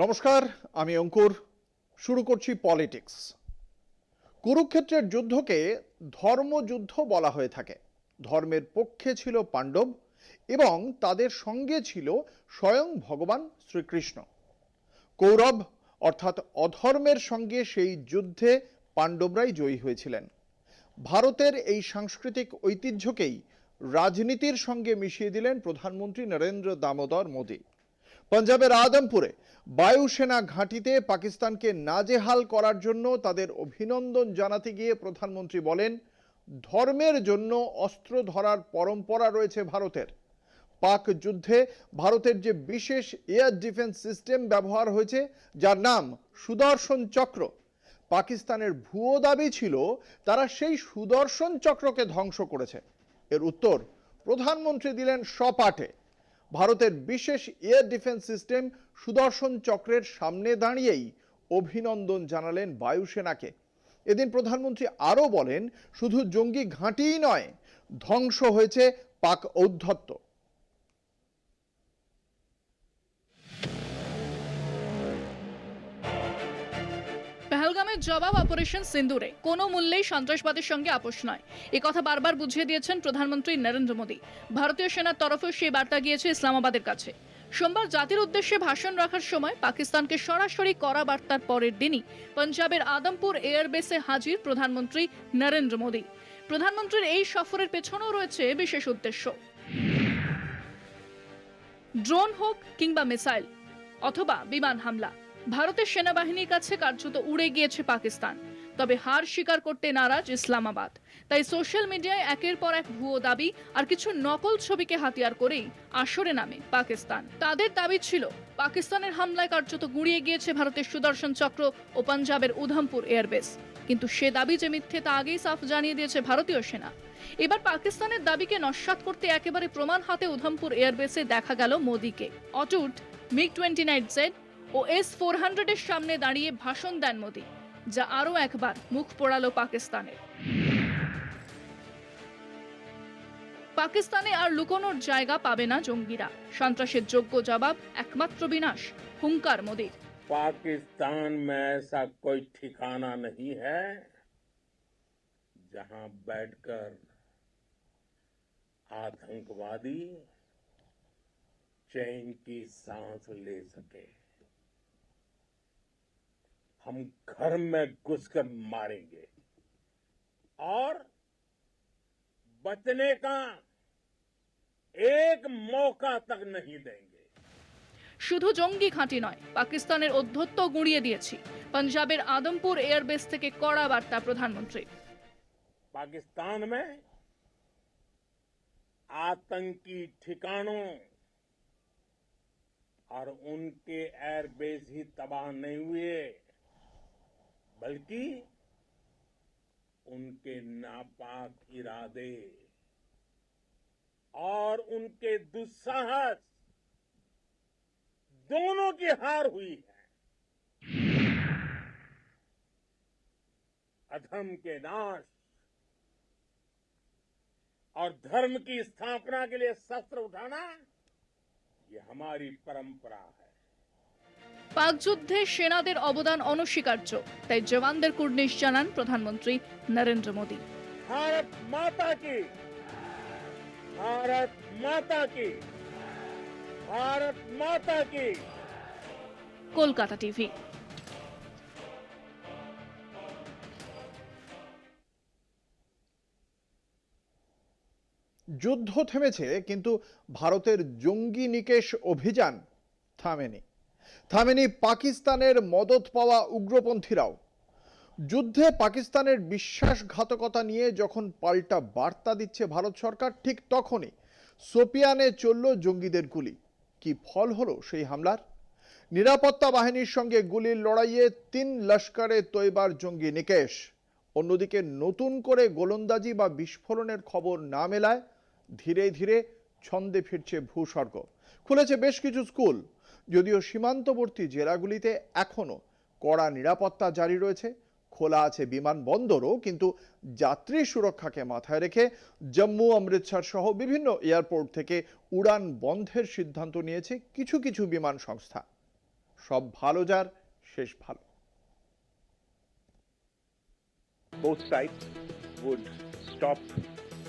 নমস্কার, আমি অঙ্কুর। শুরু করছি পলিটিক্স। কুরুক্ষেত্রের যুদ্ধকে ধর্মযুদ্ধ বলা হয়ে থাকে। ধর্মের পক্ষে ছিল পাণ্ডব এবং তাদের সঙ্গে ছিল স্বয়ং ভগবান শ্রীকৃষ্ণ। কৌরব, অর্থাৎ অধর্মের সঙ্গে সেই যুদ্ধে পাণ্ডবরাই জয়ী হয়েছিলেন। ভারতের এই সাংস্কৃতিক ঐতিহ্যকেই রাজনীতির সঙ্গে মিশিয়ে দিলেন প্রধানমন্ত্রী নরেন্দ্র দামোদর মোদী। পাঞ্জাবের আদমপুরে বায়ুসেনা ঘাঁটিতে পাকিস্তানকে নাজেহাল করার জন্য তাদের অভিনন্দন জানাতে গিয়ে প্রধানমন্ত্রী বলেন, ধর্মের জন্য অস্ত্র ধরার পরম্পরা রয়েছে ভারতের। পাক যুদ্ধে ভারতের যে বিশেষ এয়ার ডিফেন্স সিস্টেম ব্যবহার হয়েছে, যার নাম সুদর্শন চক্র, পাকিস্তানের ভুয়ো দাবি ছিল তারা সেই সুদর্শন চক্রকে ধ্বংস করেছে। এর উত্তর প্রধানমন্ত্রী দিলেন সপাটে। ভারতের বিশেষ এয়ার ডিফেন্স সিস্টেম সুদর্শন চক্রের সামনে দাঁড়িয়েই অভিনন্দন জানালেন বায়ুসেনাকে। এদিন প্রধানমন্ত্রী আরও বলেন, শুধু জঙ্গি ঘাঁটিই নয়, ধ্বংস হয়েছে পাক ঔদ্ধত্য। পেহেলগামের জবাব অপারেশন সিন্দুরে। কোনো মূল্যেই সন্ত্রাসবাদের সঙ্গে আপোষ নয়। কথা বারবার বুঝিয়ে দিয়েছেন প্রধানমন্ত্রী নরেন্দ্র মোদী। ভারতীয় সেনার তরফেও সেই বার্তা গিয়েছে ইসলামাবাদের কাছে। সোমবার জাতির উদ্দেশ্যে ভাষণ রাখার সময় পাকিস্তানকে সরাসরি করা বার্তার পরের দিনই পঞ্জাবের আদমপুর এয়ারবেসে হাজির প্রধানমন্ত্রী নরেন্দ্র মোদী। প্রধানমন্ত্রীর এই সফরের পেছনেও রয়েছে বিশেষ উদ্দেশ্য। ড্রোন হোক কিংবা মিসাইল, অথবা বিমান হামলা। ভারতের সেনাবাহিনীর কাছে কার্যত উড়ে গিয়েছে পাকিস্তান। তবে হার স্বীকার করতে নারাজ ইসলামাবাদ। তাই সোশ্যাল মিডিয়ায় একের পর এক ভুয়ো দাবি আর কিছু নকল ছবিকে হাতিয়ার করেই আসরে নামে পাকিস্তান। তাদের দাবি ছিল, পাকিস্তানের হামলায় কার্যত গুঁড়িয়ে গিয়েছে ভারতের সুদর্শন চক্র ও পাঞ্জাবের উধমপুর এয়ারবেস। কিন্তু সে দাবি যে মিথ্যে তা আগেই সাফ জানিয়ে দিয়েছে ভারতীয় সেনা। এবার পাকিস্তানের দাবিকে নস্যাৎ করতে একেবারে প্রমাণ হাতে উধমপুর এয়ারবেসে দেখা গেল মোদীকে। অটুট, মিগ টোয়েন্টি নাইন জেড ও এস ফোর হান্ড্রেডের সামনে দাঁড়িয়ে ভাষণ দেন মোদী যা আরও একবার মুখ পোড়ালো পাকিস্তানের পাকিস্তানে আর লুকোনোর জায়গা পাবে না জঙ্গিরা সন্ত্রাসের যোগ্য জবাব একমাত্র বিনাশ হুঙ্কার মোদীর पाकिस्तान में ऐसा कोई ठिकाना नहीं है जहां बैठकर आतंकवादी चैन की सांस ले सके हम घर में घुसकर मारेंगे और बचने का एक मौका तक नहीं देंगे শুধু জঙ্গি ঘাঁটি নয় পাকিস্তানের অধ্যত্ব গুঁড়িয়ে দিয়েছি পাঞ্জাবের আদমপুর এয়ারবেস থেকে কড়া বার্তা প্রধানমন্ত্রী पाकिस्तान में आतंकी ठिकानों और उनके एयरबेस ही तबाह नहीं हुए बल्कि उनके नापाक इरादे और उनके दुस्साहस दोनों की हार हुई है। अधम के नाश और धर्म की स्थापना के लिए शस्त्र उठाना, ये हमारी परंपरा है। পাক যুদ্ধে সেনাদের অবদান অনস্বীকার্য তাই জওয়ানদের কুর্নিশ জানান প্রধানমন্ত্রী নরেন্দ্র মোদী। ভারত মাতা কি? ভারত মাতা কি? ভারত মাতা কি? কলকাতা টিভি। যুদ্ধ থেমেছে কিন্তু ভারতের জঙ্গি নিকেশ অভিযান থামেনি। থামেনি পাকিস্তানের মদত পাওয়া উগ্রপন্থীরাও। যুদ্ধে পাকিস্তানের বিশ্বাসঘাতকতা নিয়ে যখন পাল্টা বার্তা দিচ্ছে ভারত সরকার, ঠিক তখনই সোপিয়ানে চলল জঙ্গিদের গুলি। কি ফল হলো সেই হামলার? নিরাপত্তা বাহিনীর সঙ্গে গুলির লড়াইয়ে তিন লস্করে তৈবার জঙ্গি নিকেশ। অন্যদিকে নতুন করে গোলন্দাজি বা বিস্ফোরণের খবর না মেলায় ধীরে ধীরে ছন্দে ফিরছে ভূস্বর্গ। খুলেছে বেশ কিছু স্কুল যদিও সীমান্তবর্তী জেলাগুলিতে এখনও কড়া নিরাপত্তা জারি রয়েছে, খোলা আছে বিমানবন্দরও কিন্তু যাত্রী সুরক্ষাকে মাথায় রেখে জম্মু, অমৃতসর সহ বিভিন্ন এয়ারপোর্ট থেকে উড়ান বন্ধের সিদ্ধান্ত নিয়েছে কিছু কিছু বিমান সংস্থা। সব ভালো যার, শেষ ভালো। Both sides would stop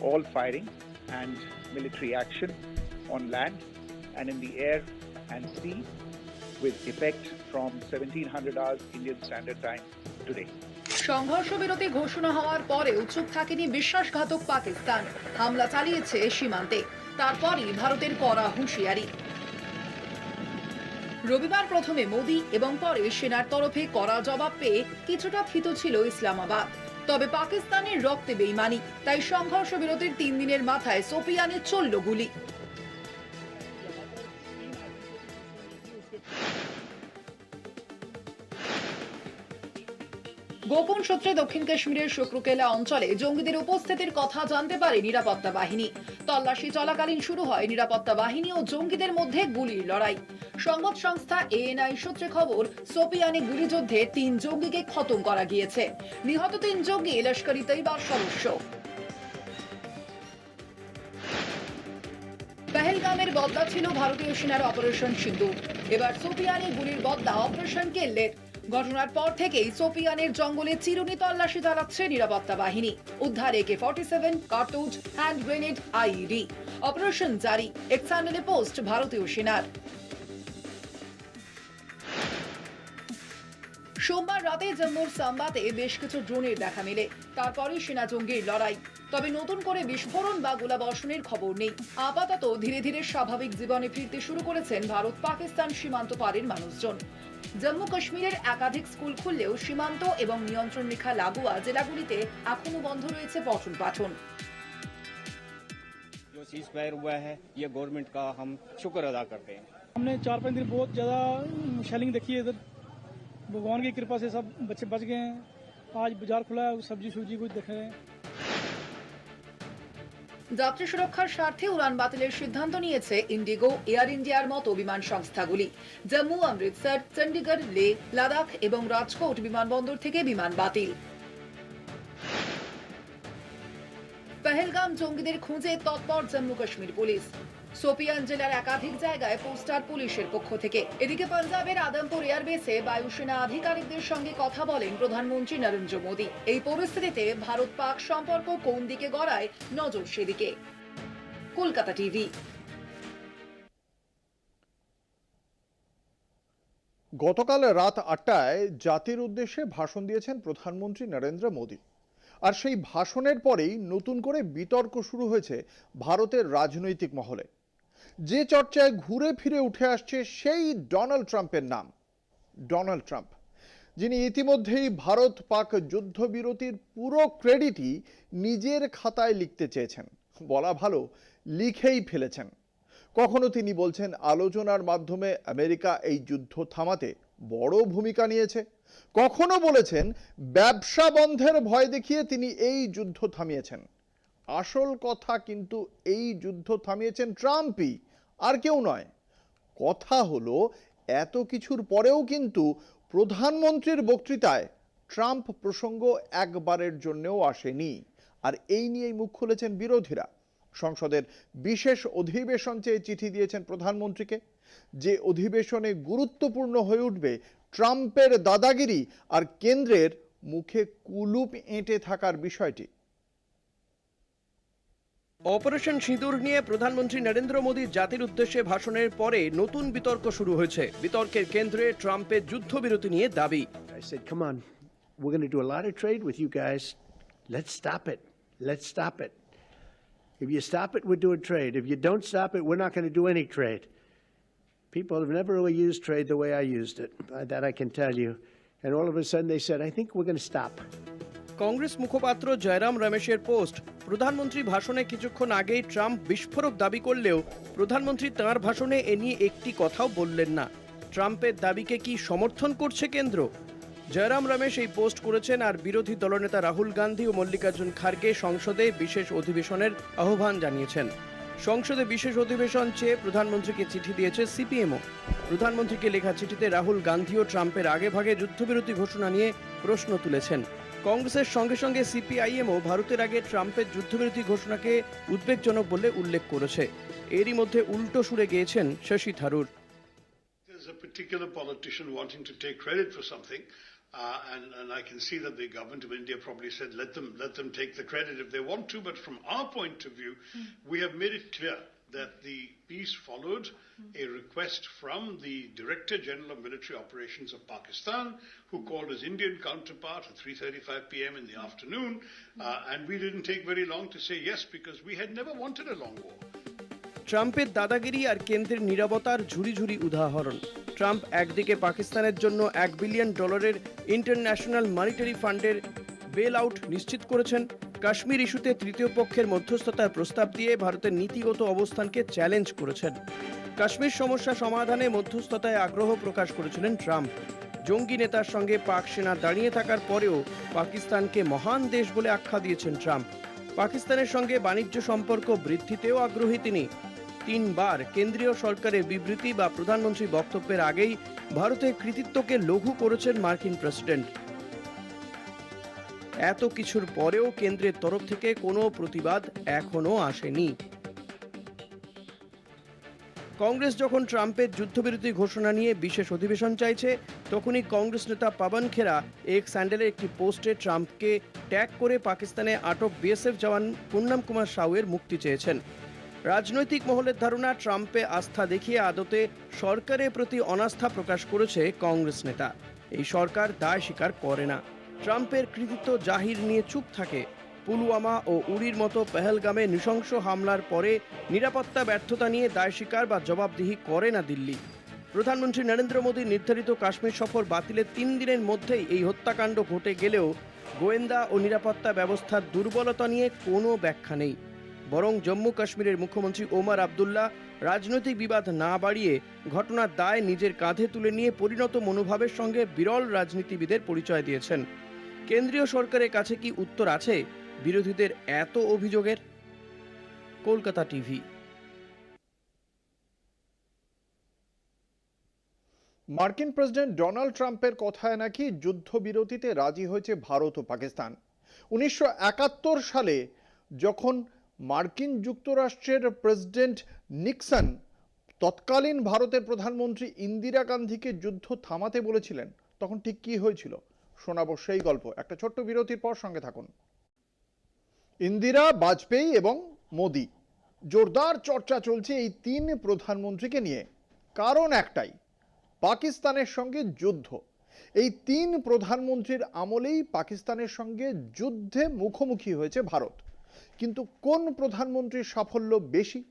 all firing and military action on land and in the air and sea with effect from 1700 hours Indian Standard Time today. সংঘর্ষ বিরতি ঘোষণা হওয়ার পরেও চুপ থাকেনি বিশ্বাসঘাতক পাকিস্তান। হামলা চালিয়েছে সীমান্তে। তারপরই ভারতের কড়া হুঁশিয়ারি। রবিবার প্রথমে মোদি এবং পরে সেনার তরফে কড়া জবাব পেয়ে কিছুটা থিত ছিল ইসলামাবাদ। তবে পাকিস্তানের রক্তে বেইমানি, তাই সংঘর্ষ বিরতির তিন দিনের মাথায় সোপিয়ানে চলল গুলি। গোপন সূত্রে দক্ষিণ কাশ্মীরের শক্রুকেলা অঞ্চলে জঙ্গিদের উপস্থিতির কথা জানতে পারে নিরাপত্তা বাহিনী। তল্লাশি চলাকালীন শুরু হয় নিরাপত্তা বাহিনী ও জঙ্গিদের মধ্যে গুলির লড়াই। সংবাদ সংস্থা এএনআই সূত্রে খবর, সোপিয়ানে গুলিযুদ্ধে তিন জঙ্গিকে খতম করা গিয়েছে। নিহত তিন জঙ্গি লস্করি তৈবার সদস্য। পেহেলগামের বদলা ছিল ভারতীয় সেনার অপারেশন সিন্ধু। এবার সোপিয়ানে গুলির বদলা অপারেশন কেল্লের ঘটনার পর থেকেই সোপিয়ানের জঙ্গলে চিরুনি তল্লাশি চালাচ্ছে নিরাপত্তা বাহিনী। উদ্ধার একে ফর্টি সেভেন কার্তুজ হ্যান্ড গ্রেনেড আইইডি অপারেশন জারি। এক চ্যানেলে পোস্ট ভারতীয় সেনার। সোমবার রাতে জম্মুর সাম্বাতে বেশ কিছু ড্রোনের দেখা মেলে। তারপরে সেনা জঙ্গির লড়াই। তবে নতুন করে বিস্ফোরণ বা গোলাবর্ষণের খবর নেই। আপাতত ধীরে ধীরে স্বাভাবিক জীবনে ফিরতে শুরু করেছেন ভারত পাকিস্তান সীমান্ত পারের মানুষজন। জম্মু কাশ্মীরের একাধিক স্কুল খুললেও সীমান্ত এবং নিয়ন্ত্রণ রেখা লাগোয়া জেলাগুলিতে এখনো বন্ধ রয়েছে পঠন পাঠন जो सीज फायर हुआ है ये गवर्नमेंट का हम शुक्र अदा करते हैं हमने चार पाँच दिन बहुत ज़्यादा शेलिंग देखी है इधर भगवान की कृपा से सब बच्चे बच गए हैं आज बाजार खुला है सब्जी सुब्जी कुछ देख रहे हैं যাত্রী সুরক্ষার স্বার্থে উড়ান বাতিলের সিদ্ধান্ত নিয়েছে ইন্ডিগো এয়ার ইন্ডিয়ার মতো বিমান সংস্থাগুলি। জম্মু, অমৃতসর চণ্ডীগড় লে, লাদাখ এবং রাজকোট বিমানবন্দর থেকে বিমান বাতিল। পেহেলগাম জঙ্গিদের খুঁজে তৎপর জম্মু কাশ্মীর পুলিশ। সোপিয়ান জেলার একাধিক জায়গায় পোস্টার পুলিশের পক্ষ থেকে। এদিকে পাঞ্জাবের আদমপুর এয়ারবেসে বায়ুসেনা আধিকারিকদের সঙ্গে কথা বলেন প্রধানমন্ত্রী নরেন্দ্র মোদী। এই পরিস্থিতিতে ভারত পাক সম্পর্ক কোন দিকে গড়ায় নজর সেদিকে। কলকাতা টিভি। গতকাল রাত আটটায় জাতির উদ্দেশ্যে ভাষণ দিয়েছেন প্রধানমন্ত্রী নরেন্দ্র মোদী। আর সেই ভাষণের পরেই নতুন করে বিতর্ক শুরু হয়েছে ভারতের রাজনৈতিক মহলে। যে চর্চায় ঘুরে ফিরে উঠে আসছে সেই ডোনাল্ড ট্রাম্পের নাম। ডোনাল্ড ট্রাম্প, যিনি ইতিমধ্যেই ভারত পাক যুদ্ধবিরতির পুরো ক্রেডিটই নিজের খাতায় লিখতে চেয়েছেন। বলা ভালো, লিখেই ফেলেছেন। কখনো তিনি বলছেন, আলোচনার মাধ্যমে আমেরিকা এই যুদ্ধ থামাতে বড় ভূমিকা নিয়েছে। কখনো বলেছেন, ব্যবসা বন্ধের ভয় দেখিয়ে তিনি এই যুদ্ধ থামিয়েছেন। আসল কথা কিন্তু এই যুদ্ধ থামিয়েছেন ট্রাম্পই, আর কেউ নয়। কথা হলো, এত কিছুর পরেও কিন্তু প্রধানমন্ত্রীর বক্তৃতায় ট্রাম্প প্রসঙ্গ একবারের জন্যও আসেনি। আর এই নিয়েই মুখ খুলেছেন বিরোধীরা। সংসদের বিশেষ অধিবেশন চেয়ে চিঠি দিয়েছেন প্রধানমন্ত্রীকে। যে অধিবেশনে গুরুত্বপূর্ণ হয়ে উঠবে ট্রাম্পের দাদাগিরি আর কেন্দ্রের মুখে কুলুপ এঁটে থাকার বিষয়টি। অপারেশন সিঁদুর নিয়ে প্রধানমন্ত্রী নরেন্দ্র মোদী জাতির উদ্দেশ্যে ভাষণের পরে নতুন বিতর্ক শুরু হয়েছে বিতর্কের কেন্দ্রে ট্রাম্পের যুদ্ধবিরতি নিয়ে দাবি I said, come on, we're do a lot trade with you guys. Let's stop it. Let's stop it. If you stop it, we're doing trade. If you don't stop it, we're not going to do any trade. People have never really used trade the way I used it. Uh, That I can tell you. And all of a sudden they said, I think we're going to stop. Congress মুখপাত্র জয়রাম রমেশের post. প্রধানমন্ত্রী ভাষণে কিছুক্ষণ আগেই Trump বিস্ফোরক দাবি করলেও প্রধানমন্ত্রী তাঁর ভাষণে এ নিয়ে একটি কথাও বললেন না। ট্রাম্পের দাবিকে কি সমর্থন করছে কেন্দ্র? জয়রাম রমেশ এই পোস্ট করেছেন আর বিরোধী দলনেতা রাহুল গান্ধী ও মল্লিকার্জুন খার্গে সংসদে বিশেষ অধিবেশনের আহ্বান জানিয়েছেন। সংসদে বিশেষ অধিবেশন চেয়ে প্রধানমন্ত্রীকে চিঠি দিয়েছে সিপিএমও। প্রধানমন্ত্রীকে লেখা চিঠিতে রাহুল গান্ধী ও ট্রাম্পের আগেভাগে যুদ্ধবিরতি ঘোষণা নিয়ে প্রশ্ন তুলেছেন। কংগ্রেসের সঙ্গে সঙ্গে সিপিআইএমও ভারতের আগে ট্রাম্পের যুদ্ধবিরতি ঘোষণাকে উদ্বেগজনক বলে উল্লেখ করেছে এরই মধ্যে উল্টো সুরে গিয়েছেন Shashi Tharoor a particular politician wanting to take credit for something. Uh, and, and I can see that the government of India probably said, let them, let them take the credit if they want to. But from our point of view, we have made it clear that the peace followed a request from the Director General of Military Operations of Pakistan, who called his Indian counterpart at 3:35 p.m. in the afternoon, uh, and we didn't take very long to say yes because we had never wanted a long war. ট্রাম্পের দাদাগিরি আর কেন্দ্রের নিরাপত্তার ঝুড়ি ঝুড়ি উদাহরণ Trump একদিকে পাকিস্তানের জন্য এক বিলিয়ন ডলারের ইন্টারন্যাশনাল মনিটারি ফান্ডের বেল আউট নিশ্চিত করেছেন কাশ্মীর ইস্যুতে তৃতীয় পক্ষের মধ্যস্থতার প্রস্তাব দিয়ে ভারতের নীতিগত অবস্থানকে চ্যালেঞ্জ করেছেন। কাশ্মীর সমস্যা সমাধানে মধ্যস্থতায় আগ্রহ প্রকাশ করেছিলেন ট্রাম্প। জঙ্গি নেতার সঙ্গে পাক সেনা দাঁড়িয়ে থাকার পরেও পাকিস্তানকে মহান দেশ বলে আখ্যা দিয়েছেন ট্রাম্প। পাকিস্তানের সঙ্গে বাণিজ্য সম্পর্ক বৃদ্ধিতেও আগ্রহী তিনি। তিনবার কেন্দ্রীয় সরকারের বিবৃতি বা প্রধানমন্ত্রী বক্তব্যের আগেই ভারতের কৃতিত্বকে লঘু করেছেন মার্কিন প্রেসিডেন্ট। এত কিছুর পরেও কেন্দ্রের তরফ থেকে কোনো প্রতিবাদ এখনও আসেনি। কংগ্রেস যখন ট্রাম্পের যুদ্ধবিরতি ঘোষণা নিয়ে বিশেষ অধিবেশন চাইছে, তখনই কংগ্রেস নেতা পাবন খেরা এক স্যান্ডেলের একটি পোস্টে ট্রাম্পকে ট্যাগ করে পাকিস্তানে আটক বিএসএফ জওয়ান পূর্ণাম কুমার সাউয়ের মুক্তি চেয়েছেন। রাজনৈতিক মহলের ধারণা, ট্রাম্পে আস্থা দেখিয়ে আদতে সরকারের প্রতি অনাস্থা প্রকাশ করেছে কংগ্রেস নেতা। এই সরকার দায় স্বীকার করে না। ট্রাম্পের কৃতিত্ব জাহির নিয়ে চুপ থাকে। পুলওয়ামা ও উড়ির মতো পেহেলগামে নৃশংস হামলার পরে নিরাপত্তা, ব্যর্থতা নিয়ে দায় স্বীকার বা জবাবদিহি করে না দিল্লি। প্রধানমন্ত্রী নরেন্দ্র মোদীর নির্ধারিত কাশ্মীর সফর বাতিলের তিন দিনের মধ্যেই এই হত্যাকাণ্ড ঘটে গেলেও গোয়েন্দা ও নিরাপত্তা ব্যবস্থার দুর্বলতা নিয়ে কোনো ব্যাখ্যা নেই। বরং জম্মু কাশ্মীরের মুখ্যমন্ত্রী ওমর আবদুল্লাহ রাজনৈতিক বিবাদ না বাড়িয়ে ঘটনার দায় নিজের কাঁধে তুলে নিয়ে পরিণত মনোভাবের সঙ্গে বিরল রাজনীতিবিদের পরিচয় দিয়েছেন। কেন্দ্রীয় সরকারের কাছে কি উত্তর আছে? বিরোধীদের এত অভিযোগের? কলকাতা টিভি। মার্কিন প্রেসিডেন্ট ডোনাল্ড ট্রাম্পের কথায় নাকি যুদ্ধবিরতিতে রাজি হয়েছে ভারত ও পাকিস্তান। উনিশশো একাত্তর সালে যখন মার্কিন যুক্তরাষ্ট্রের প্রেসিডেন্ট নিক্সন তৎকালীন ভারতের প্রধানমন্ত্রী ইন্দিরা গান্ধীকে যুদ্ধ থামাতে বলেছিলেন, তখন ঠিক কি হয়েছিল? শোনাবো সেই গল্প। একটা ছোট্ট বিরতির পর সঙ্গে থাকুন। ইন্দিরা, বাজপেয়ী এবং মোদি। জোরদার চর্চা চলছে এই তিন প্রধানমন্ত্রীকে নিয়ে। কারণ একটাই, পাকিস্তানের সঙ্গে যুদ্ধ। এই তিন প্রধানমন্ত্রীর আমলেই পাকিস্তানের সঙ্গে যুদ্ধে মুখোমুখি হয়েছে ভারত। কিন্তু কোন প্রধানমন্ত্রীর সাফল্য বেশি?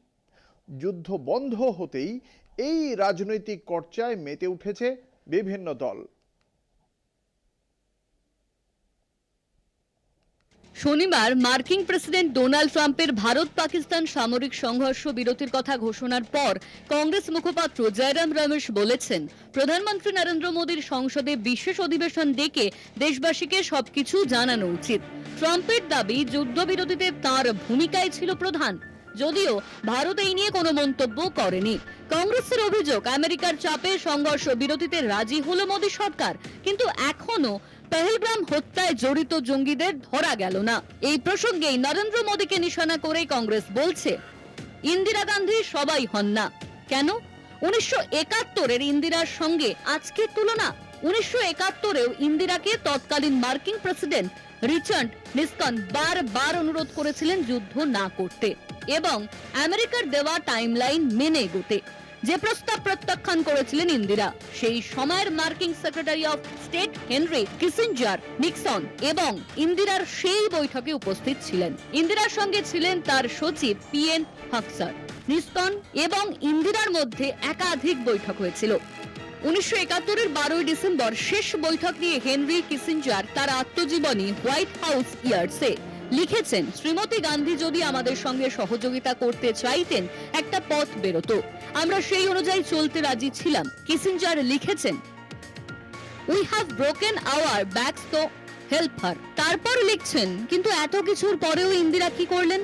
যুদ্ধ বন্ধ হতেই এই রাজনৈতিক চর্চায় মেতে উঠেছে বিভিন্ন দল। শনিবার মার্কিন প্রেসিডেন্ট ডোনাল্ড ট্রাম্পের ভারত পাকিস্তান সামরিক সংঘর্ষ বিরতির কথা ঘোষণার পর কংগ্রেস মুখপাত্র জয়রাম রমেশ বলেছেন, প্রধানমন্ত্রী নরেন্দ্র মোদীর সংসদে বিশেষ অধিবেশন ডেকে দেশবাসীকে সবকিছু জানানো উচিত। ট্রাম্পের দাবি, যুদ্ধবিরতিতে তার ভূমিকাই ছিল প্রধান, যদিও ভারত এই নিয়ে কোনো মন্তব্য করেনি। কংগ্রেসের অভিযোগ, আমেরিকার চাপে সংঘর্ষ বিরতিতে রাজি হলো মোদী সরকার, কিন্তু এখনও পেহেলগ্রাম হত্যায় জড়িত জঙ্গিদের ধরা গেল না। এই প্রসঙ্গেই নরেন্দ্র মোদীকে নিশানা করে কংগ্রেস বলছে, ইন্দিরা গান্ধী সবাই হন না। কেন? উনিশশো একাত্তরের ইন্দিরার সঙ্গে আজকের তুলনা, উনিশশো একাত্তরেও ইন্দিরাকে তৎকালীন মার্কিন প্রেসিডেন্ট রিচার্ড নিসকন বারবার অনুরোধ করেছিলেন যুদ্ধ না করতে এবং আমেরিকার দেওয়া টাইমলাইন মেনে এগোতে। যে প্রস্তাব প্রত্যাখ্যান করেছিলেন ইন্দিরা, সেই সময়ের মার্কিন secretary of state Henry Kissinger, Nixon এবং ইন্দিরার সেই বৈঠকে উপস্থিত ছিলেন। ইন্দিরার সঙ্গে ছিলেন তার সচিব পি এন হাকসার। নিস্কন এবং ইন্দিরার মধ্যে একাধিক বৈঠক হয়েছিল। উনিশশো একাত্তরের বারোই ডিসেম্বর শেষ বৈঠক নিয়ে হেনরি কিসিঞ্জার তার আত্মজীবনী হোয়াইট হাউস ইয়ার্সে লিখেছেন, শ্রীমতী গান্ধী যদি আমাদের সঙ্গে সহযোগিতা করতে চাইতেন, একটা পথ বেরোতো। আমরা সেই অনুযায়ী চলতে রাজি ছিলাম। কিসিঞ্জার লিখেছেন we have broken our backs to help her তারপর লিখছেন, কিন্তু এত কিছুর পরেও ইন্দিরা কি করলেন?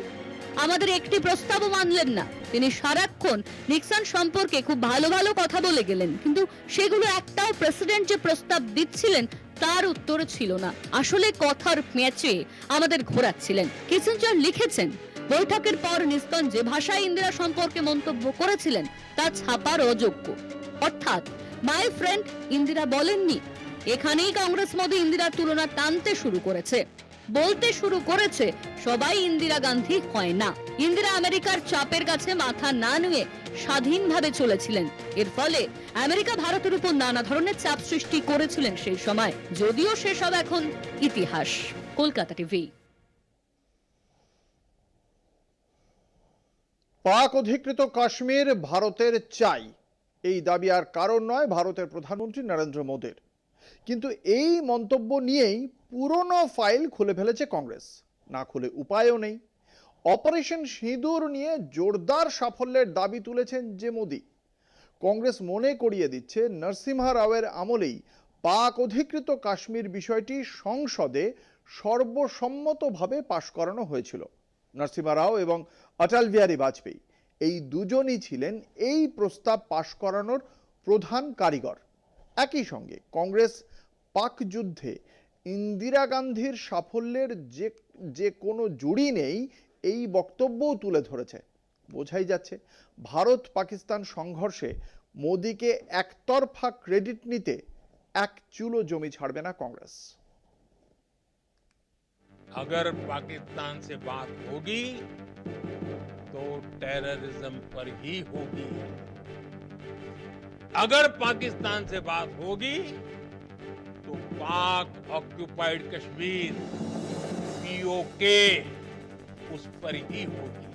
আমাদের একটি প্রস্তাবও মানলেন না। তিনি সারাক্ষণ নিক্সন সম্পর্কে খুব ভালো ভালো কথা বলে গেলেন, কিন্তু সেগুলো একটাও প্রেসিডেন্ট যে প্রস্তাব দিচ্ছিলেন, তার উত্তর ছিল না। আসলে কথার ম্যাচে আমাদের ঘোরাচ্ছিলেন। কিসেঞ্জার লিখেছেন, বৈঠকের পর নিস্তন যে ভাষায় ইন্দিরা সম্পর্কে মন্তব্য করেছিলেন, তা ছাপার অযোগ্য। অর্থাৎ মাই ফ্রেন্ড ইন্দিরা বলেননি, এখানেই কংগ্রেস মোদী ইন্দিরার তুলনা টানতে শুরু করেছে। বলতে শুরু করেছে, সবাই ইন্দিরা গান্ধী হয় না। ইন্দিরা আমেরিকার চাপের কাছে মাথা না নুয়ে স্বাধীনভাবে চলেছিলেন। এর ফলে আমেরিকা ভারতের উপর নানা ধরনের চাপ সৃষ্টি করেছিলেন সেই সময়। যদিও সেসব এখন ইতিহাস। কলকাতা টিভি। পাক অধিকৃত কাশ্মীর ভারতের চাই। এই দাবি আর কারণ নয় ভারতের প্রধানমন্ত্রী নরেন্দ্র মোদীর। কিন্তু এই মন্তব্য নিয়েই পুরনো ফাইল খুলে ফেলেছে কংগ্রেস। না খুলে উপায়ও নেই। অপারেশন সিঁদুর নিয়ে জোরদার সাফল্যের দাবি তুলেছেন যে মোদী। কংগ্রেস মনে করিয়ে দিচ্ছে নরসিমহা রাওয়ের আমলেই পাক অধিকৃত কাশ্মীর বিষয়টি সংসদে সর্বসম্মতভাবে পাশ করানো হয়েছিল। নরসিমহা রাও এবং অটল বিহারী বাজপেয়ী এই দুজনই ছিলেন এই প্রস্তাব পাশ করানোর প্রধান কারিগর। একই সঙ্গে কংগ্রেস পাক যুদ্ধে ইন্দিরা গান্ধীর সাফল্যের যে যে কোনো জুড়ি নেই এই বক্তব্যও তুলে ধরেছে বোঝাই যাচ্ছে ভারত পাকিস্তান সংঘর্ষে মোদীকে একতরফা ক্রেডিট নিতে এক চুলো জমি ছাড়বে না কংগ্রেস अगर पाकिस्तान से बात होगी तो टेररिज्म पर ही होगी अगर पाकिस्तान से बात होगी तो पाक ऑक्युपाइड कश्मीर पीओके उस पर ही होगी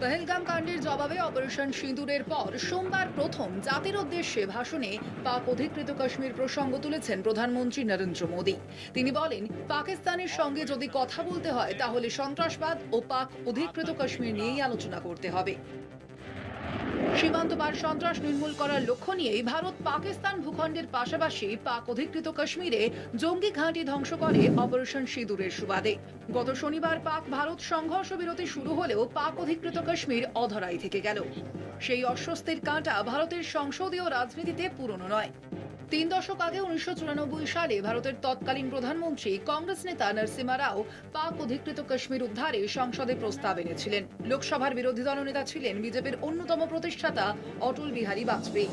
পহেলগাম কাণ্ডের জবাবে অপারেশন সিঁদুরের পর সোমবার প্রথম জাতির উদ্দেশ্যে ভাষণে পাক অধিকৃত কাশ্মীর প্রসঙ্গ তুলেছেন প্রধানমন্ত্রী নরেন্দ্র মোদী তিনি বলেন পাকিস্তানের সঙ্গে যদি কথা বলতে হয় তাহলে সন্ত্রাসবাদ ও পাক অধিকৃত কাশ্মীর নিয়েই আলোচনা করতে হবে সীমান্ত পার সন্ত্রাস নির্মূল করার লক্ষ্য নিয়েই ভারত পাকিস্তান ভূখণ্ডের পাশাপাশি পাক অধিকৃত কাশ্মীরে জঙ্গি ঘাঁটি ধ্বংস করে অপারেশন সিঁদুরের সুবাদে। গত শনিবার পাক ভারত সংঘর্ষ বিরতি শুরু হলেও পাক অধিকৃত কাশ্মীর অধরাই থেকে গেল। সেই অস্বস্তির কাঁটা ভারতের সংসদীয় রাজনীতিতে পুরনো নয়। তিন দশক আগে উনিশশো চুরানব্বই সালে ভারতের তৎকালীন প্রধানমন্ত্রী কংগ্রেস নেতা নরসিমা রাও পাক অধিকৃত কাশ্মীর উদ্ধারে সংসদে প্রস্তাব এনেছিলেন। লোকসভার বিরোধী দলনেতা ছিলেন বিজেপির অন্যতম প্রতিষ্ঠাতা অটল বিহারী বাজপেয়ী।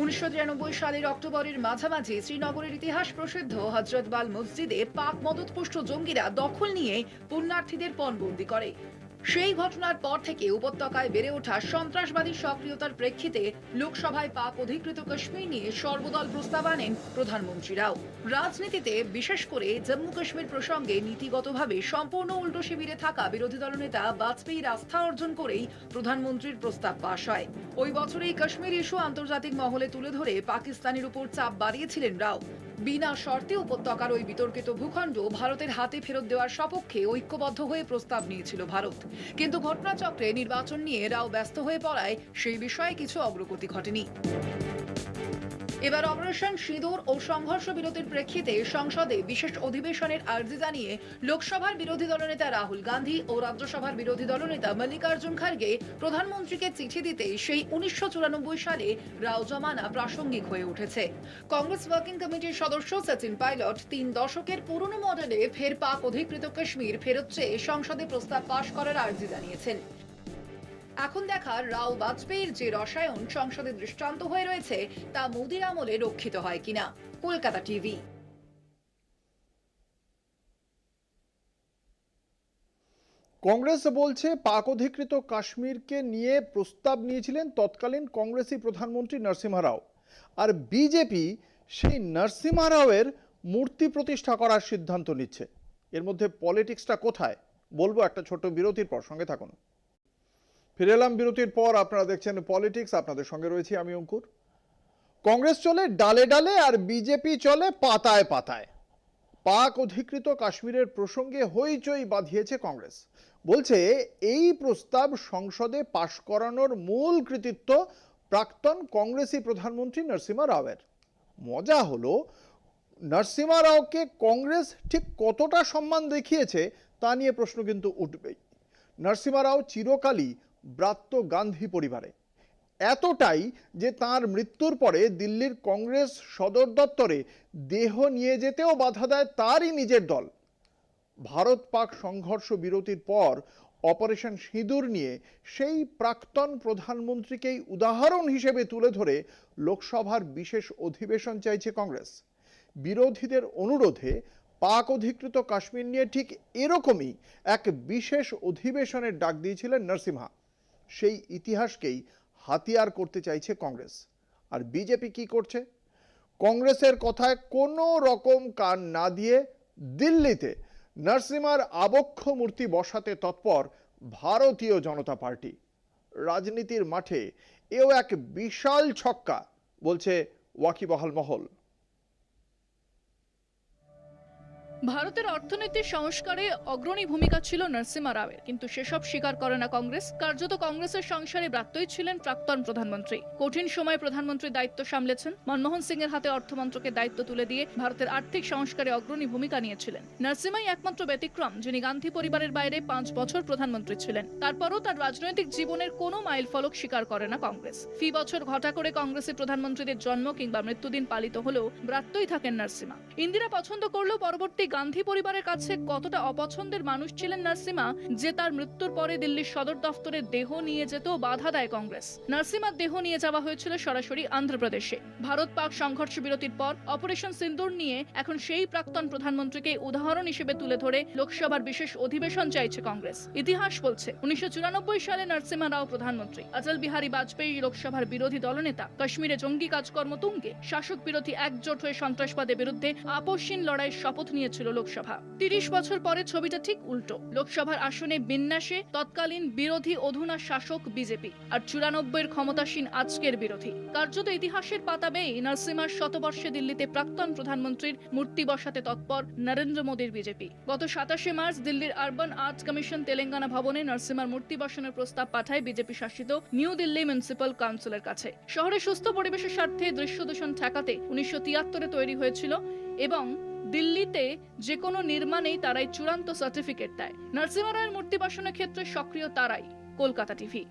উনিশশো তিরানব্বই সালের অক্টোবরের মাঝামাঝি শ্রীনগরের ইতিহাস প্রসিদ্ধ হজরতবাল মসজিদে পাক মদতপুষ্ট জঙ্গিরা দখল নিয়ে পুণ্যার্থীদের পণবন্দি করে। সেই ঘটনার পর থেকে উপত্যকায় বেড়ে ওঠা সন্ত্রাসবাদী সক্রিয়তার প্রেক্ষিতে লোকসভায় পাক অধিকৃত কাশ্মীর নিয়ে সর্বদল প্রস্তাব আনেন প্রধানমন্ত্রীরাও। রাজনীতিতে, বিশেষ করে জম্মু কাশ্মীর প্রসঙ্গে নীতিগতভাবে সম্পূর্ণ উল্টো শিবিরে থাকা বিরোধী দলনেতা বাজপেয়ীর আস্থা অর্জন করেই প্রধানমন্ত্রীর প্রস্তাব পাশ হয়। ওই বছরেই কাশ্মীর ইস্যু আন্তর্জাতিক মহলে তুলে ধরে পাকিস্তানের উপর চাপ বাড়িয়েছিলেন রাও। বিনা শর্তে উপত্যকার ওই বিতর্কিত ভূখণ্ড ভারতের হাতে ফেরত দেওয়ার সপক্ষে ঐক্যবদ্ধ হয়ে প্রস্তাব নিয়েছিল ভারত। কিন্তু ঘটনাচক্রে নির্বাচন নিয়ে রাও ব্যস্ত হয়ে পড়ায় সেই বিষয়ে কিছু অগ্রগতি ঘটেনি। এবার অপারেশন সিঁদুর ও সংঘর্ষ বিরতির প্রেক্ষিতে সংসদে বিশেষ অধিবেশনের আর্জি জানিয়ে লোকসভার বিরোধী দলনেতা রাহুল গান্ধী ও রাজ্যসভার বিরোধী দলনেতা মল্লিকার্জুন খার্গে প্রধানমন্ত্রীকে চিঠি দিতে সেই উনিশশো চুরানব্বই সালে রাও জমানা প্রাসঙ্গিক হয়ে উঠেছে। কংগ্রেস ওয়ার্কিং কমিটির সদস্য সচিন পাইলট তিন দশকের পুরনো মডেলে ফের পাক অধিকৃত কাশ্মীর ফেরত চেয়ে সংসদে প্রস্তাব পাশ করার আর্জি জানিয়েছেন। এখন দেখার রাও বাজপেয়ীর যে রসায়ন সংসদে দৃষ্টান্ত হয়ে রয়েছে, তা মোদির আমলে রক্ষিত হয় কিনা? কলকাতা টিভি। কংগ্রেস বলছে, পাক অধিকৃত কাশ্মীরকে নিয়ে প্রস্তাব নিয়েছিলেন তৎকালীন কংগ্রেসী প্রধানমন্ত্রী নরসিমহা রাও। আর বিজেপি সেই নরসিমহা রাওয়ের মূর্তি প্রতিষ্ঠা করার সিদ্ধান্ত নিচ্ছে। এর মধ্যে পলিটিক্সটা কোথায়? বলব একটা ছোট্ট বিরতির পর, সঙ্গে থাকুন। ফিরে এলাম বিরতির পর, আপনারা দেখছেন পলিটিক্স, আপনাদের সঙ্গে রয়েছি আমি অঙ্কুর। কংগ্রেস চলে ডালে ডালে আর বিজেপি চলে পাতায় পাতায়। পাক অধিকৃত কাশ্মীরের প্রসঙ্গে হইচই বাঁধিয়েছে কংগ্রেস। বলছে, এই প্রস্তাব সংসদে পাশ করানোর মূল কৃতিত্ব প্রাক্তন কংগ্রেসী প্রধানমন্ত্রী নরসিমা রাওয়ের। মজা হলো, নরসিমা রাওকে কংগ্রেস ঠিক কতটা সম্মান দেখিয়েছে তা নিয়ে প্রশ্ন কিন্তু উঠবেই। নরসিমা রাও চিরকালই ব্রাত্য গান্ধী পরিবারে। এতটাই যে তার মৃত্যুর পরে দিল্লির কংগ্রেস সদর দপ্তরে দেহ নিয়ে যেতেও বাধা দেয় তারই নিজের দল। ভারত পাক সংঘর্ষ বিরতির পর অপারেশন সিঁদুর নিয়ে সেই প্রাক্তন প্রধানমন্ত্রীকেই উদাহরণ হিসেবে তুলে ধরে লোকসভার বিশেষ অধিবেশন চাইছে কংগ্রেস। বিরোধীদের অনুরোধে পাক অধিকৃত কাশ্মীর নিয়ে ঠিক এরকমই এক বিশেষ অধিবেশনের ডাক দিয়েছিলেন নরসিমহা। সেই ইতিহাসকেই হাতিয়ার করতে চাইছে কংগ্রেস। আর বিজেপি কি করছে? কংগ্রেসের কথায় কোনো রকম কান না দিয়ে দিল্লিতে নরসিমার আবক্ষ মূর্তি বসাতে তৎপর ভারতীয় জনতা পার্টি। রাজনীতির মাঠে এও এক বিশাল ছক্কা, বলছে ওয়াকিবহাল মহল। ভারতের অর্থনীতির সংস্কারে অগ্রণী ভূমিকা ছিল নরসিমা রাওয়ের। কিন্তু সেসব স্বীকার করে না কংগ্রেস। কার্যত কংগ্রেসের সংসারে ব্রাত্যই ছিলেন প্রাক্তন প্রধানমন্ত্রী। কঠিন সময়ে প্রধানমন্ত্রী দায়িত্ব সামলেছেন। মনমোহন সিং এর হাতে অর্থমন্ত্রকের দায়িত্ব তুলে দিয়ে ভারতের আর্থিক সংস্কারে অগ্রণী ভূমিকা নিয়েছিলেন। নরসিমাই একমাত্র ব্যতিক্রম, যিনি গান্ধী পরিবারের বাইরে পাঁচ বছর প্রধানমন্ত্রী ছিলেন। তারপরও তার রাজনৈতিক জীবনের কোনো মাইল ফলক স্বীকার করে না কংগ্রেস। ফি বছর ঘটা করে কংগ্রেসের প্রধানমন্ত্রীদের জন্ম কিংবা মৃত্যুদিন পালিত হলেও ব্রাত্যই থাকেন নরসিমা। ইন্দিরা পছন্দ করলেও পরবর্তী গান্ধী পরিবারের কাছে কতটা অপছন্দের মানুষ ছিলেন নরসিমা যে তার মৃত্যুর পরে দিল্লির সদর দফতরে দেহ নিয়ে যেতেও বাধা দেয় কংগ্রেস। নরসিমার দেহ নিয়ে যাওয়া হয়েছিল সরাসরি অন্ধ্রপ্রদেশে ভারত পাক সংঘর্ষ বিরতির পর অপারেশন সিন্দুর নিয়ে এখন সেই প্রাক্তন প্রধানমন্ত্রীকে উদাহরণ হিসেবে তুলে ধরে লোকসভার বিশেষ অধিবেশন চাইছে কংগ্রেস। ইতিহাস বলছে, উনিশশো চুরানব্বই সালে নরসিমা রাও প্রধানমন্ত্রী। অটল বিহারী বাজপেয়ী লোকসভার বিরোধী দলনেতা, কাশ্মীরে জঙ্গি কাজকর্ম তুঙ্গে, শাসক বিরোধী একজোট হয়ে সন্ত্রাসবাদের বিরুদ্ধে আপসহীন লড়াইয়ের শপথ নিয়েছিল লোকসভা। তিরিশ বছর পরে ছবিটা ঠিক উল্টো। লোকসভার আসনে বিন্যাসে তৎকালীন বিরোধী অধুনা শাসক বিজেপি আর চুরানব্বইয়ের ক্ষমতাসীন আজকের বিরোধী। কার্যত ইতিহাসের পাতা বেয়ে নরসিমার শতবর্ষে দিল্লিতে প্রাক্তন প্রধানমন্ত্রীর মূর্তি বসাতে তৎপর নরেন্দ্র মোদীর বিজেপি। গত সাতাশে মার্চ দিল্লির আরবান আর্ট কমিশন তেলেঙ্গানা ভবনে নরসিমার মূর্তি বসানোর প্রস্তাব পাঠায় বিজেপি শাসিত নিউ দিল্লি মিউনিসিপাল কাউন্সিলের কাছে। শহরে সুস্থ পরিবেশের স্বার্থে দৃশ্য দূষণ ঠেকাতে উনিশশো তৈরি হয়েছিল এবং দিল্লিতে যে কোনো নির্মাণেই তারাই চূড়ান্ত সার্টিফিকেট দেয়। নরসিমা রায়ের মূর্তি বসানোর ক্ষেত্রে সক্রিয় তারাই কলকাতা টিভি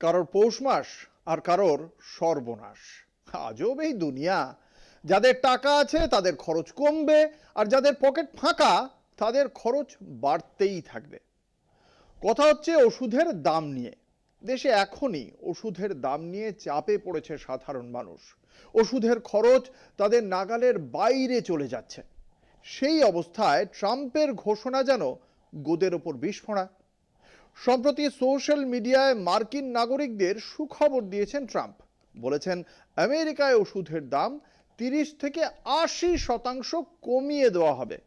কারোর পৌষ মাস আর কারোর সর্বনাশ। আজব এই দুনিয়া। যাদের টাকা আছে তাদের খরচ কমবে আর যাদের পকেট ফাঁকা তাদের খরচ বাড়তেই থাকবে। কথা হচ্ছে ওষুধের দাম নিয়ে। দেশে এখনই ওষুধের দাম নিয়ে চাপে পড়েছে সাধারণ মানুষ। ওষুধের খরচ তাদের নাগালের বাইরে চলে যাচ্ছে। সেই অবস্থায় ট্রাম্পের ঘোষণা যেন গোদের ওপর বিস্ফোরা সম্প্রতি সোশ্যাল মিডিয়ায় মার্কিন নাগরিকদের সুখবর দিয়েছেন ট্রাম্প। বলেছেন, আমেরিকায় ওষুধের দাম তিরিশ থেকে আশি শতাংশ কমিয়ে দেওয়া হবে।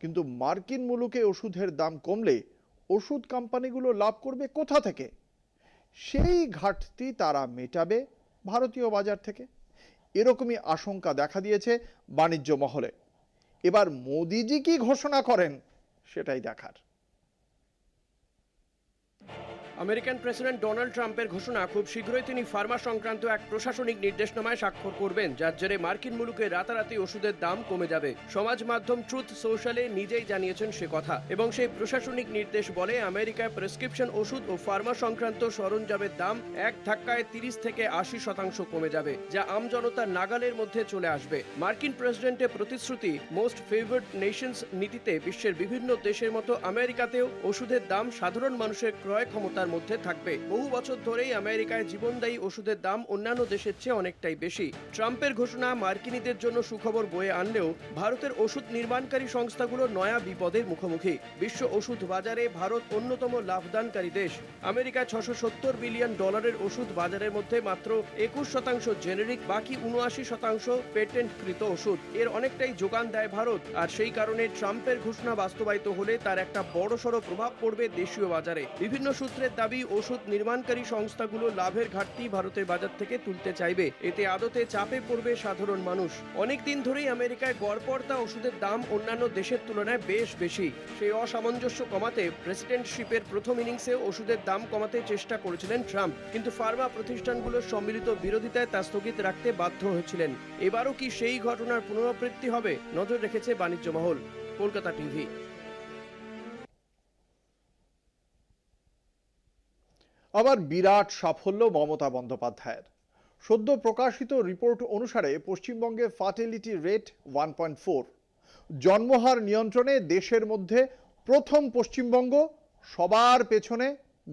কিন্তু মার্কিন মুলুকে ওষুধের দাম কমলে ওষুধ কোম্পানিগুলো লাভ করবে কোথা থেকে? সেই ঘাটতি তারা মেটাবে ভারতীয় বাজার থেকে। এরকমই আশঙ্কা দেখা দিয়েছে বাণিজ্য মহলে। এবার মোদিজি কি ঘোষণা করেন, সেটাই দেখার। আমেরিকান প্রেসিডেন্ট ডোনাল্ড ট্রাম্পের ঘোষণা, খুব শীঘ্রই তিনি ফার্মা সংক্রান্ত এক প্রশাসনিক নির্দেশনামায় স্বাক্ষর করবেন, যার জেরে মার্কিন মুলুকে রাতারাতি ওষুধের দাম কমে যাবে। সমাজ মাধ্যম ট্রুথ সোশ্যালে নিজেই জানিয়েছেন সে কথা। এবং সেই প্রশাসনিক নির্দেশ বলে আমেরিকায় প্রেসক্রিপশন ওষুধ ও ফার্মা সংক্রান্ত সরঞ্জামের দাম এক ধাক্কায় তিরিশ থেকে আশি শতাংশ কমে যাবে, যা আমজনতার নাগালের মধ্যে চলে আসবে। মার্কিন প্রেসিডেন্টের প্রতিশ্রুতি, মোস্ট ফেভার্ড নেশনস নীতিতে বিশ্বের বিভিন্ন দেশের মতো আমেরিকাতেও ওষুধের দাম সাধারণ মানুষের ক্রয় ক্ষমতার মধ্যে থাকবে। বহু বছর ধরেই আমেরিকায় জীবনদায়ী ওষুধের দাম অন্যান্য দেশের চেয়ে অনেকটাই বেশি। ট্রাম্পের ঘোষণা মার্কিনীদের জন্য সুখবর বয়ে আনলেও ভারতের ওষুধ নির্মাণকারী সংস্থাগুলো নয়া বিপদের মুখোমুখি। বিশ্ব ওষুধ বাজারে ভারত অন্যতম লাভদানকারী দেশ। আমেরিকা ছশো সত্তর বিলিয়ন ডলারের ওষুধ বাজারের মধ্যে মাত্র একুশ শতাংশ জেনেরিক, বাকি উনআশি শতাংশ পেটেন্টকৃত ওষুধ। এর অনেকটাই যোগান দেয় ভারত। আর সেই কারণে ট্রাম্পের ঘোষণা বাস্তবায়িত হলে তার একটা বড়সড় প্রভাব পড়বে দেশীয় বাজারে। বিভিন্ন সূত্রের দাবি, ওষুধ নির্মাণকারী সংস্থাগুলো লাভের ঘাটতি ভারতের বাজার থেকে তুলতে চাইবে। এতে আদতে চাপে পড়বে সাধারণ মানুষ। অনেক দিন ধরেই আমেরিকায় গড়পড়তা ওষুধের দাম অন্যান্য দেশের তুলনায় বেশ বেশি। সেই অসামঞ্জস্য কমাতে প্রেসিডেন্টশিপের প্রথম ইনিংসে ওষুধের দাম কমাতে চেষ্টা করেছিলেন ট্রাম্প। কিন্তু ফার্মা প্রতিষ্ঠানগুলোর সম্মিলিত বিরোধিতায় তা স্থগিত রাখতে বাধ্য হয়েছিলেন। এবারও কি সেই ঘটনার পুনরাবৃত্তি হবে? নজর রেখেছে বাণিজ্য মহল। কলকাতা টিভি। আবার বিরাট সাফল্য মমতা বন্দ্যোপাধ্যায়ের। সদ্য প্রকাশিত রিপোর্ট অনুসারে পশ্চিমবঙ্গে fertility rate one point four. জন্মহার নিয়ন্ত্রণে দেশের মধ্যে প্রথম পশ্চিমবঙ্গ, সবার পেছনে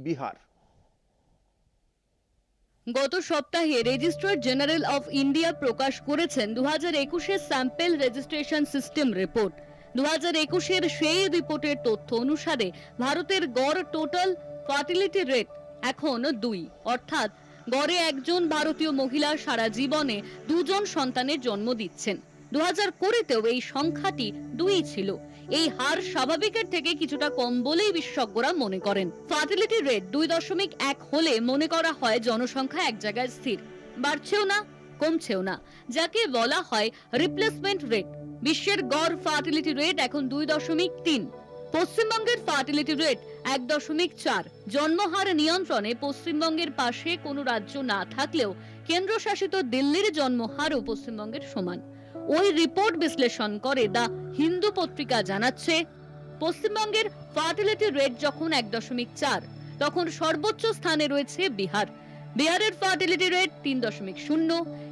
বিহার। গত সপ্তাহে রেজিস্ট্রার জেনারেল অফ ইন্ডিয়া প্রকাশ করেছেন দু হাজার একুশের স্যাম্পেল রেজিস্ট্রেশন সিস্টেম রিপোর্ট। দু হাজার একুশের সেই রিপোর্টের তথ্য অনুসারে ভারতের গড় টোটাল ফার্টিলিটি রেট এখন দুই। অর্থাৎ, গড়ে একজন ভারতীয় মহিলা সারা জীবনে দুজন সন্তানের জন্ম দিচ্ছেন। দু হাজার কুড়িতেও এই সংখ্যাটি দুই ছিল। এই হার স্বাভাবিকের থেকে কিছুটা কম বলেই বিশেষজ্ঞরা মনে করেন। ফার্টিলিটি রেট দুই দশমিক এক হলে মনে করা হয় জনসংখ্যা এক জায়গায় স্থির। বাড়ছেও না, কমছেও না, যাকে বলা হয় রিপ্লেসমেন্ট রেট বিশ্বের গড় ফার্টিলিটি রেট এখন দুই দশমিক তিন। পশ্চিমবঙ্গের ফার্টিলিটি রেট এক দশমিক চার। জন্মহার নিয়ন্ত্রণে পশ্চিমবঙ্গের পাশে কোনো রাজ্য না থাকলেও কেন্দ্রশাসিত দিল্লির জন্মহারও পশ্চিমবঙ্গের সমান। ওই রিপোর্ট বিশ্লেষণ করে দা হিন্দু পত্রিকা জানাচ্ছে, পশ্চিমবঙ্গের ফার্টিলিটি রেট যখন এক দশমিক চার, তখন সর্বোচ্চ স্থানে রয়েছে বিহার। বিহারের ফার্টিলিটি রেট তিন দশমিক শূন্য,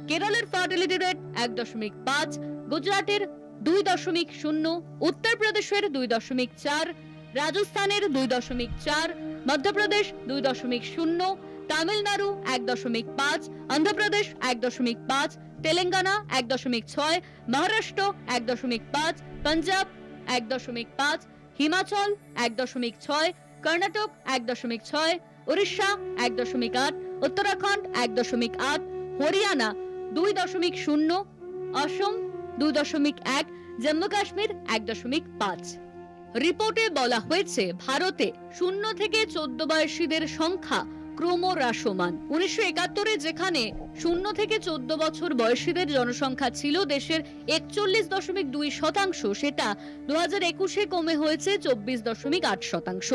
কেরলের ফার্টিলিটি রেট এক দশমিক পাঁচ, গুজরাটের দুই দশমিক শূন্য, উত্তরপ্রদেশের দুই দশমিক চার রাজস্থানের দুই দশমিক চার মধ্যপ্রদেশ দুই দশমিক শূন্য তামিলনাড়ু এক দশমিক পাঁচ অন্ধ্রপ্রদেশ এক দশমিক পাঁচ তেলেঙ্গানা এক দশমিক ছয় মহারাষ্ট্র এক দশমিক পাঁচ পাঞ্জাব এক দশমিক পাঁচ হিমাচল এক দশমিক ছয় কর্ণাটক এক দশমিক ছয় উড়িষ্যা এক দশমিক আট উত্তরাখণ্ড এক দশমিক আট হরিয়ানা দুই দশমিক শূন্য অসম দুই দশমিক এক জম্মু কাশ্মীর এক দশমিক পাঁচ রিপোর্টে বলা হয়েছে, ভারতে শূন্য থেকে চোদ্দ বয়সীদের সংখ্যা ক্রমহ্রাসমান। উনিশশো একাত্তরে যেখানে শূন্য থেকে চোদ্দ বছর বয়সীদের জনসংখ্যা ছিল, দেশের একচল্লিশ দশমিক দুই শতাংশ, সেটা দু হাজার একুশে কমে হয়েছে চব্বিশ দশমিক আট শতাংশ।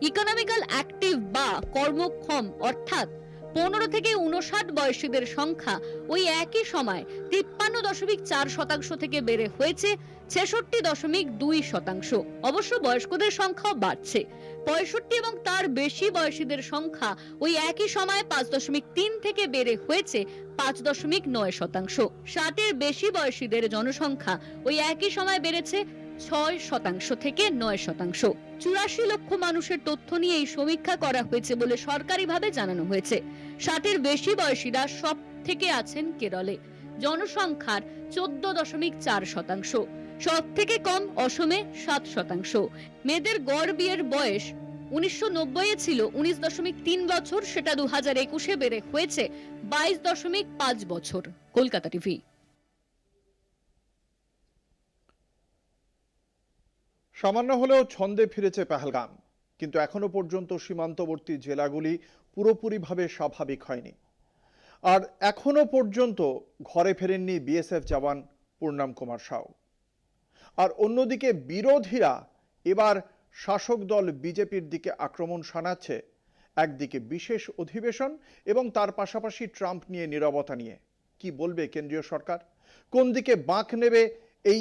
ইকোনমিক্যাল অ্যাক্টিভ বা কর্মক্ষম, অর্থাৎ পনেরো থেকে উনষাট বয়সীদের সংখ্যা ওই একই সময় তিপ্পান্ন দশমিক চার শতাংশ থেকে বেড়ে হয়েছে, ছেষট্টি দশমিক দুই শতাংশ। অবশ্য বয়স্কদের সংখ্যাও বাড়ছে। পঁয়ষট্টি এবং তার বেশি বয়সীদের সংখ্যা ওই একই সময়ে পাঁচ দশমিক তিন থেকে বেড়ে হয়েছে, পাঁচ দশমিক নয় শতাংশ। ষাটের বেশি বয়সীদের জনসংখ্যা ওই একই সময় বেড়েছে ছয় শতাংশ থেকে নয় শতাংশ। চুরাশি লক্ষ মানুষের তথ্য নিয়ে এই সমীক্ষা করা হয়েছে বলে সরকারিভাবে জানানো হয়েছে। ষাটের বেশি বয়সীরা সব থেকে আছেন কেরলে। জনসংখ্যার চোদ্দ দশমিক চার শতাংশ। সব থেকে কম অসমে সাত শতাংশ। মেয়েদের গড় বিয়ের বয়স উনিশশো নব্বই ছিল উনিশ দশমিক তিন বছর, সেটা দু হাজার একুশে বেড়ে হয়েছে বাইশ দশমিক পাঁচ বছর। কলকাতা টিভি। সামান্য হলেও ছন্দে ফিরেছে পেহেলগাম। কিন্তু এখনও পর্যন্ত সীমান্তবর্তী জেলাগুলি পুরোপুরিভাবে স্বাভাবিক হয়নি। আর এখনও পর্যন্ত ঘরে ফেরেননি বিএসএফ জওয়ান পূর্ণাম কুমার সাউ। আর অন্যদিকে বিরোধীরা এবার শাসক দল বিজেপির দিকে আক্রমণ শানাচ্ছে, একদিকে বিশেষ অধিবেশন এবং তার পাশাপাশি ট্রাম্প নিয়ে নিরবতা নিয়ে। কি বলবে কেন্দ্রীয় সরকার? কোন দিকে বাঁক নেবে এই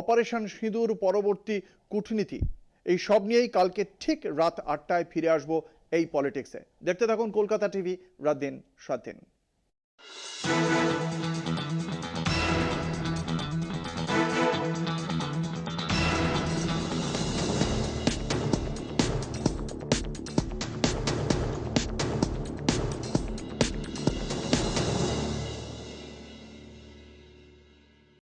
অপারেশন সিঁদুর পরবর্তী কূটনীতি। এই সব নিয়েই কালকে ঠিক রাত আটটায় ফিরে আসব এই পলিটিক্সে। দেখতে থাকুন কলকাতা টিভি, রাত দিন, সাত দিন।